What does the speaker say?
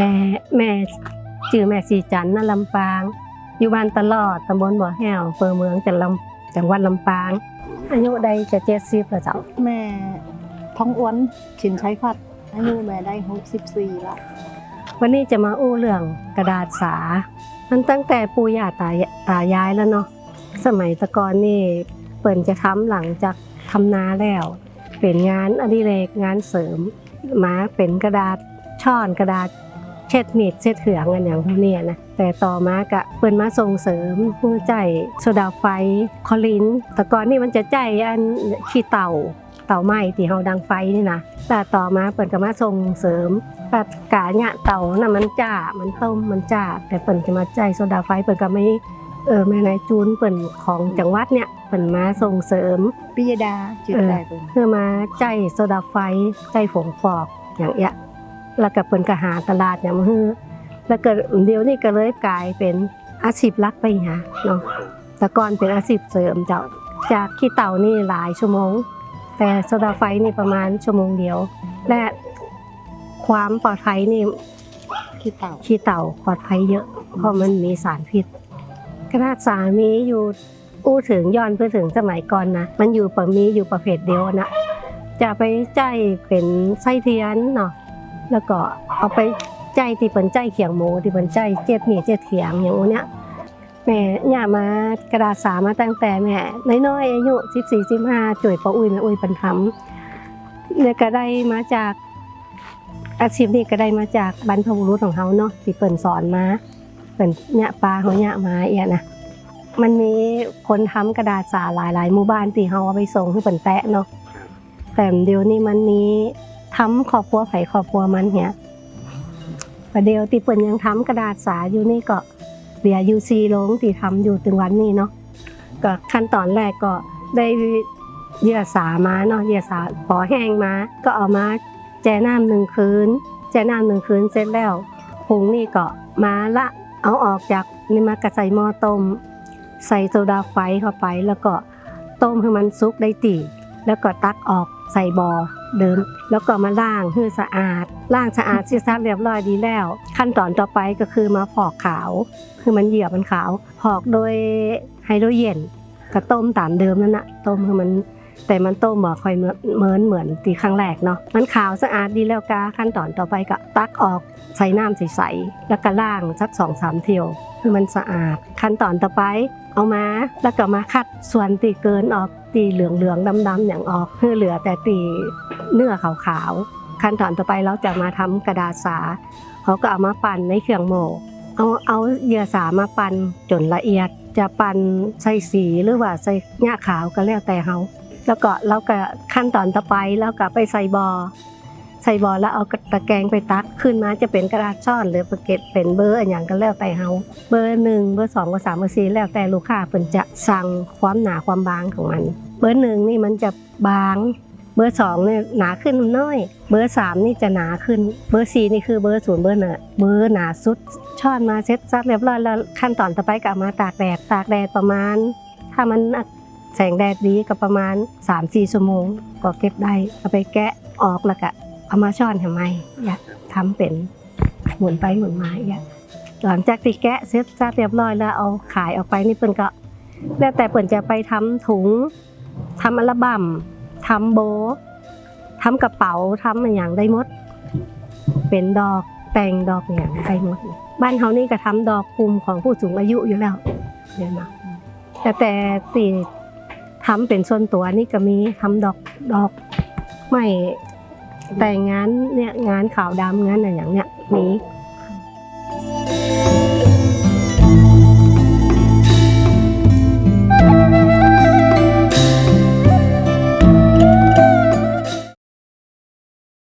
ม่ชื่อแม่สีจันทร์นะลำปาง อยู่บ้านตลอดตำบลบ่อแห้วอำเภอเมืองจังหวัดลำจังหวัดลำปาง อายุใดจะเจ็ดสิบแล้วเจ้าแม่ท้องอ้วนฉินใช้พัดอายุแม่ได้64ละวันนี้จะมาอู้เรื่องกระดาษสา มันตั้งแต่ปู่ย่าตายตายายแล้วเนาะสมัยแตะกอนนี่เปิ่นจะทำหลังจากทำนาแล้ว เป็นงานอดิเรกงานเสริมมาเป็นกระดาษช่อนกระดาษ เช็ดมีดเช็ดเถืองกันอย่างพวกเนี้ยนะแต่ต่อมากะเปิ่นมาส่งเสริมมือใจโซดาไฟคอลิน แต่ก่อนนี่มันจะใจอันขี้เต่าเต่าไหม้ที่เฮาดังไฟนี่นะแต่ต่อมาเปิ่นก็มาส่งเสริมปัดกาเนี่ยเต่าน่ะมันจ้ามันต้มมันจ้าแต่เปิ่นจะมาใจโซดาไฟเปิ่นก็ไม่เออแม่นายจูนเปิ่นของจังหวัดเนี่ยเปิ่นมาส่งเสริมปิยดาจืดได้เพิ่นเพื่อมาใจโซดาไฟใจผงฟอกอย่างเงี้ย แล้วก็เปิ่นก็หาตลาดอย่างมือแล้วก็เดี๋ยวนี้ก็เลยกลายเป็นอาชีพหลักไปหาเนาะแต่ก่อนเป็นอาชีพเสริมเจ้าจากขี้เต่านี่หลายชั่วโมง แต่โซดาไฟนี่ประมาณชั่วโมงเดียว และความปลอดภัยนี่ขี้เต่าขี้เต่าปลอดภัยเยอะ เพราะมันมีสารพิษขนาดสามีอยู่อู้ถึงย้อนเพื่อถึงสมัยก่อนนะมันอยู่ประมีอยู่ประเภทเดียวนะจะไปใจเป็นไส้เทียนเนาะ แล้วก็เอาไปใจที่เป็นใจเขียงหมูที่เป็นใจเจ็ดหมีเจ็ดเขียงอย่างเนี้ยแม่ย่ามากระดาษสามาตั้งแต่แม่น้อยๆอายุสิบสี่สิบห้าจุ๋ยปออุ้ยแม่อุ้ยปันทำเนี่ยก็ได้มาจากอาชีพนี้ก็ได้มาจากบรรพบุรุษของเขาเนาะที่เปิ่นสอนมาเปิ่นเนี่ยปลาเขาเนี่ยมาเอียนะมันมีคนทำกระดาษสาหลายๆหมู่บ้านที่เขาเอาไปส่งให้เปิ่นแตะเนาะแต่เดี๋ยวนี้มันมี ทำครอบครัวไผครอบครัวมันเนี่ยประเดี๋ยวที่เปิ่นยังทำกระดาษสาอยู่นี่ก็เบียร์ยูซีลงที่ทำอยู่ถึงวันนี้เนาะก็ขั้นตอนแรกก็ได้เหยื่อสามาเนาะเหยื่อสาปอแห้งมาก็เอามาแช่น้ำหนึ่งคืนแช่น้ำหนึ่งคืนเสร็จแล้วหุงนี่ก็มาละเอาออกจากนี่มากระใส่หม้อต้ม ใส่โซดาไฟเข้าไปแล้วก็ต้มให้มันสุกได้ตีแล้วก็ตักออกใส่บ่อ เดิม แล้วก็มาล้างให้สะอาดล้างสะอาดเสียซักเรียบร้อยดีแล้ว ขั้นตอนต่อไปก็คือมาผอกขาว คือมันเหยื่อมันขาวผอกโดยไฮโดรเจนก็ต้มตามเดิมนั่นนะต้มให้มัน แต่มันโต้มบ่ค่อยเหมือนเหมือนตีครั้งแรกเนาะมันขาวสะอาดดีแล้วกาขั้นตอนต่อไปก็ตักออกใส่น้ำใสๆแล้วก็ล้างสักสองสามเที่ยวให้มันสะอาด ขั้นตอนต่อไป เอามาแล้วก็มาคัดส่วนตีเกินออกตีเหลืองๆดำๆอย่างออกเพื่อเหลือแต่ตีเนื้อขาวๆขั้นตอนต่อไปเราจะมาทำกระดาษสาเขาก็เอามาปั่นในเครื่องโม่เอาเอาเหยื่อสามาปั่นจนละเอียด จะปั่นใส่สีหรือว่าใส่หญ้าขาวก็แล้วแต่เขา แล้วก็เราก็ขั้นตอนต่อไปแล้วก็ไปใส่บอใส่บอแล้วเอาตะแกรงไปตักขึ้นมาจะเป็นกระดาษช่อนหรือประเก็ตเป็นเบอร์อนอย่างก็แล้วแต่เฮาเบอร์หนึ่งเบอร์สองเบอร์สามเบอร์สี่แล้วแต่ลูกค้าเพิ่นจะสั่งความหนาความบางของมัน เบอร์หนึ่งนี่มันจะบางเบอร์สองเนี่ยหนาขึ้นน้อย เบอร์สามนี่จะหนาขึ้น เบอร์สี่นี่คือเบอร์ศูนย์เบอร์หนาเบอร์หนาสุด ช่อนมาเซ็ตซักเรียบร้อยแล้วขั้นตอนต่อไปก็มาตากแดดตากแดดประมาณ ถ้ามัน แสงแดดดีก็ประมาณ 3-4ชั่วโมง ก็เก็บได้เอาไปแกะออกแล้วก็เอามาช่อนทำไมอยากทำเป็นหมุนไปหมุนมาอยากหลังจากที่แกะเสร็จซักเรียบร้อยแล้วเอาขายออกไปนี่เปิ้นก็แล้วแต่เปิ้นจะไปทำถุงทำอัลบั้มทำโบทำกระเป๋าทำอะไรอย่างได้หมด เป็นดอกแต่งดอกอย่างได้หมด บ้านเขานี่ก็ทำดอกกลุ่มของผู้สูงอายุอยู่แล้วเดี๋ยวนะแต่แต่ตี ทำเป็นส่วนตัวนี่ก็มีทำดอกดอกไม่แต่งงานเนี่ยงานขาวดำงานอะไรอย่างเนี้ยมี